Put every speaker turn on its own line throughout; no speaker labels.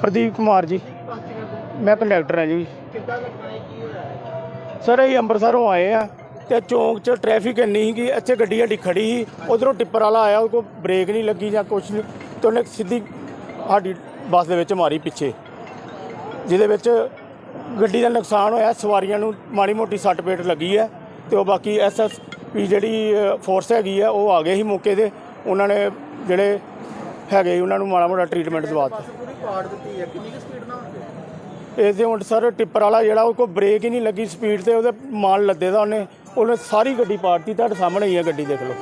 ਪ੍ਰਦੀਪ ਕੁਮਾਰ ਜੀ। ਮੈਂ ਕੰਡਕਟਰ ਹਾਂ ਜੀ। ਸਰ, ਅਸੀਂ ਅੰਮ੍ਰਿਤਸਰੋਂ ਆਏ ਆ ਤੇ ਚੌਂਕ 'ਚ ਟ੍ਰੈਫਿਕ ਇੰਨੀ ਸੀ ਕਿ ਇੱਥੇ ਗੱਡੀ ਸਾਡੀ ਖੜੀ ਸੀ, ਉਧਰੋਂ ਟਿੱਪਰ ਵਾਲਾ ਆਇਆ ਉਹ ਕੋ ਬ੍ਰੇਕ ਨਹੀਂ ਲੱਗੀ ਜਾਂ ਕੁਛ ਨਹੀਂ। ਤੇ ਉਹਨੇ ਸਿੱਧੀ ਸਾਡੀ ਬੱਸ ਦੇ ਵਿੱਚ ਮਾਰੀ ਪਿੱਛੇ, ਜਿਹਦੇ ਵਿੱਚ ਗੱਡੀ ਦਾ ਨੁਕਸਾਨ ਹੋਇਆ, ਸਵਾਰੀਆਂ ਨੂੰ ਮਾੜੀ ਮੋਟੀ ਸੱਟ ਪੇਟ ਲੱਗੀ ਹੈ ਤੇ ਉਹ ਬਾਕੀ ਐਸਐਸਪੀ ਜਿਹੜੀ ਫੋਰਸ ਹੈਗੀ ਆ ਉਹ ਆ ਗਏ ਸੀ ਮੌਕੇ ਤੇ। ਉਹਨਾਂ ਨੇ ਜਿਹੜੇ ਹੈਗੇ ਉਹਨਾਂ ਨੂੰ ਮਾੜਾ ਮੋਟਾ ਟ੍ਰੀਟਮੈਂਟ ਦਵਾ ਦਿੱਤਾ।
ਪਾੜ ਦਿੱਤੀ ਹੈ? ਕਿੰਨੀ ਕੁ ਸਪੀਡ ਨਾਲ? ਹੋਣਗੇ
ਇਹਦੇ ਹੁਣ ਸਰ ਟਿੱਪਰ ਵਾਲਾ ਜਿਹੜਾ ਉਹ ਕੋ ਬ੍ਰੇਕ ਹੀ ਨਹੀਂ ਲੱਗੀ ਸਪੀਡ ਤੇ ਉਹਦੇ ਮਾਲ ਲੱਦੇ ਦਾ ਉਹਨੇ ਉਹਨੇ ਸਾਰੀ ਗੱਡੀ ਪਾੜਤੀ ਤੁਹਾਡੇ ਸਾਹਮਣੇ ਹੀ ਹੈ ਗੱਡੀ ਦੇਖ ਲਓ।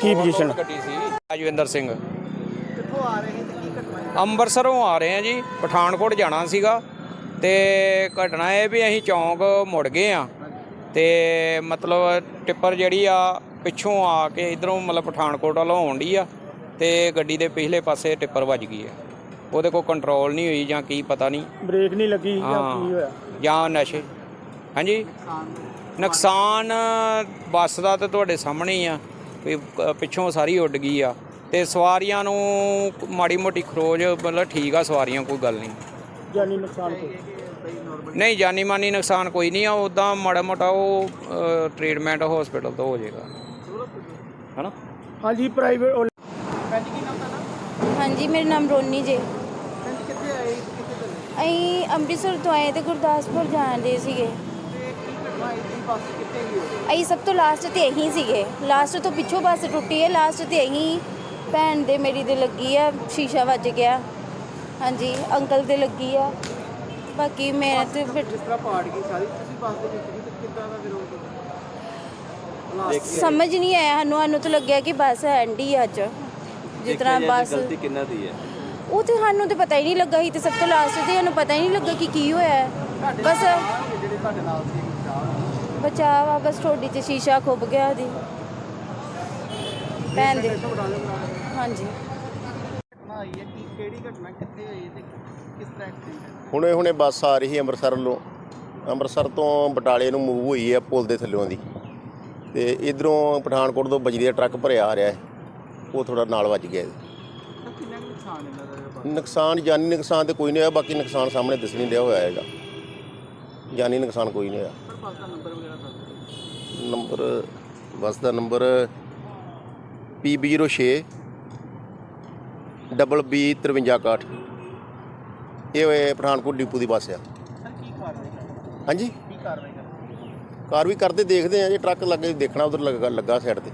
ਕੀ ਪੋਜੀਸ਼ਨ
ਗੱਡੀ ਸੀ ਰਾਜਵਿੰਦਰ ਸਿੰਘ।
ਕਿੱਥੋਂ ਆ ਰਹੇ ਤੇ ਕੀ ਘਟਨਾ ਹੈ?
ਅੰਮ੍ਰਿਤਸਰੋਂ ਆ ਰਹੇ ਆ ਜੀ ਪਠਾਨਕੋਟ ਜਾਣਾ ਸੀਗਾ ਤੇ ਘਟਨਾ ਇਹ ਵੀ ਅਸੀਂ ਚੌਂਕ ਮੁੜ ਗਏ ਆ। ਤੇ ਮਤਲਬ ਟਿੱਪਰ ਜਿਹੜੀ ਆ ਪਿੱਛੋਂ ਆ ਕੇ ਇਧਰੋਂ ਮਤਲਬ ਪਠਾਨਕੋਟ ਵੱਲੋਂ ਆਉਣ ਡਈ ਆ ਤੇ ਗੱਡੀ ਦੇ ਪਿਛਲੇ ਪਾਸੇ ਟਿੱਪਰ ਵੱਜ ਗਈ ਆ ਉਹਦੇ ਕੋਲ ਕੰਟਰੋਲ ਨਹੀਂ ਹੋਈ ਜਾਂ ਕੀ ਪਤਾ ਨਹੀਂ।
ਬ੍ਰੇਕ ਨਹੀਂ ਲੱਗੀ ਜਾਂ
ਹਾਂ।
ਕੀ ਹੋਇਆ?
ਜਾਂ ਨਸ਼ੇ। ਹਾਂਜੀ? ਨੁਕਸਾਨ ਬੱਸ ਦਾ ਤਾਂ ਤੁਹਾਡੇ ਸਾਹਮਣੇ ਹੀ ਆ ਵੀ ਅ, ਪਿੱਛੋਂ ਸਾਰੀ ਉੱਡ ਗਈ ਆ। ਤੇ ਸਵਾਰੀਆਂ ਨੂੰ ਮਾੜੀ ਮੋਟੀ ਖਰੋਜ ਮਤਲਬ ਠੀਕ ਆ ਸਵਾਰੀਆਂ ਕੋਈ ਗੱਲ ਨਹੀਂ।
ਜਾਨੀ ਨੁਕਸਾਨ ਕੋਈ?
ਨਹੀਂ ਜਾਨੀ ਮਾਨੀ ਨੁਕਸਾਨ ਕੋਈ ਨਹੀਂ ਆ ਉਦਾਂ ਮਾੜਾ ਮੋਟਾ ਉਹ ਟ੍ਰੀਟਮੈਂਟ ਹਸਪੀਟਲ ਤੋਂ ਹੋ ਜਾਏਗਾ। ਹਨਾ?
ਹਾਂਜੀ ਪ੍ਰਾਈਵੇਟ
ਹਾਂਜੀ ਮੇਰਾ ਨਾਮ ਰੋਨੀ ਜੇ
ਭੈਣ ਜੀ ਕਿੱਥੇ ਆਏ ਸੀ, ਕਿੱਥੇ ਚੱਲੇ
ਅਸੀਂ ਅੰਮ੍ਰਿਤਸਰ ਤੋਂ ਆਏ ਤੇ ਗੁਰਦਾਸਪੁਰ ਜਾਣ ਦੇ ਸੀਗੇ।
ਤੇ ਕੀ ਘਟਨਾ ਹੋਈ ਸੀ ਬੱਸ ਕਿੱਥੇ ਗਈ ਹੋਵੇ
ਅਸੀਂ ਸਭ ਤੋਂ ਲਾਸਟ ਤੇ ਇਹੀ ਸੀਗੇ। ਲਾਸਟ ਤੋਂ ਪਿੱਛੋਂ ਬੱਸ ਟੁੱਟੀ ਹੈ ਲਾਸਟ ਤੇ ਇਹੀ ਭੈਣ ਦੇ ਮੇਰੀ ਦੇ ਲੱਗੀ ਆ ਸ਼ੀਸ਼ਾ ਵੱਜ ਗਿਆ। ਹਾਂਜੀ ਅੰਕਲ ਦੇ ਲੱਗੀ ਆ। ਬਾਕੀ ਮੈਂ ਤੇ ਫਿਰ
ਜਿਸ ਤਰ੍ਹਾਂ ਪਾੜ ਗਈ ਸਾਰੀ ਤੁਸੀਂ ਬੱਸ ਦੇ ਵਿੱਚ ਸੀ ਤੇ ਕਿੱਦਾਂ ਦਾ ਫਿਰ ਉਹ
ਸਮਝ ਨਹੀਂ ਆਇਆ ਸਾਨੂੰ ਸਾਨੂੰ ਤਾਂ ਲੱਗਿਆ ਕਿ ਬੱਸ ਐਂਡੀ ਅੱਜ। ਜਿਸ ਤਰ੍ਹਾਂ ਬੱਸ
ਗਲਤੀ ਕਿੰਨਾ ਦੀ ਹੈ?
ਉਹ ਤੇ ਸਾਨੂੰ ਤੇ ਪਤਾ ਹੀ ਨਹੀਂ ਲੱਗਾ ਸੀ ਤੇ ਸਭ ਤੋਂ ਲਾਸਟ ਤੇ ਸਾਨੂੰ ਪਤਾ ਹੀ ਨਹੀਂ ਲੱਗਾ ਕਿ ਕੀ ਹੋਇਆ ਹੈ। ਬਸ
ਜਿਹੜੇ ਤੁਹਾਡੇ ਨਾਲ ਸੀ ਚਾਹ
ਬਚਾਅ ਆ ਬਸ ਠੋਡੀ 'ਚ ਸ਼ੀਸ਼ਾ ਖੁੱਭ ਗਿਆ ਉਹਦੀ ਭੈਣ ਦੇ ਹਾਂਜੀ।
ਘਟਨਾ ਆਈ ਹੈ ਕੀ ਕਿਹੜੀ ਘਟਨਾ ਕਿੱਥੇ ਹੋਈ ਤੇ ਕਿਸ ਤਰ੍ਹਾਂ ਐਕਸੀਡੈਂਟ ਹੈ
ਹੁਣੇ ਹੁਣੇ ਬੱਸ ਆ ਰਹੀ ਸੀ ਅੰਮ੍ਰਿਤਸਰ ਵੱਲੋਂ ਅੰਮ੍ਰਿਤਸਰ ਤੋਂ ਬਟਾਲੇ ਨੂੰ ਮੂਵ ਹੋਈ ਹੈ ਪੁਲ ਦੇ ਥੱਲਿਓਂ ਦੀ। ਤੇ ਇਧਰੋਂ ਪਠਾਨਕੋਟ ਤੋਂ ਬਜਰੀ ਦਾ ਟਰੱਕ ਭਰਿਆ ਆ ਰਿਹਾ ਹੈ। ਉਹ ਥੋੜਾ ਨਾਲ ਵੱਜ ਗਿਆ।
ਤਾਂ ਕਿੰਨਾ ਕੁ ਨੁਕਸਾਨ ਇਹਨਾਂ ਦਾ?
ਨੁਕਸਾਨ ਜਾਨੀ ਨੁਕਸਾਨ ਤੇ ਕੋਈ ਨਹੀਂ ਹੋਇਆ ਬਾਕੀ ਨੁਕਸਾਨ ਸਾਹਮਣੇ ਦਿਸ ਨਹੀਂ ਰਿਹਾ ਹੋਇਆ ਹੈਗਾ। ਜਾਨੀ ਨੁਕਸਾਨ ਕੋਈ ਨਹੀਂ ਹੋਇਆ।
ਪਰ ਬੱਸ ਦਾ ਨੰਬਰ
ਬੱਸ ਦਾ ਨੰਬਰ PB06 ਡਬਲ B 5361 ਇਹ ਹੋਏ ਪਠਾਨਕੋਟ ਡਿਪੂ ਦੀ ਬੱਸ ਆ। ਹਾਂਜੀ।
ਕਾਰਵਾਈ
ਵੀ ਕਰਦੇ ਦੇਖਦੇ ਆ ਜੇ ਟਰੱਕ ਲੱਗੇ ਦੇਖਣਾ ਉਧਰ ਲੱਗਾ ਲੱਗਾ ਸਾਈਡ ਤੇ।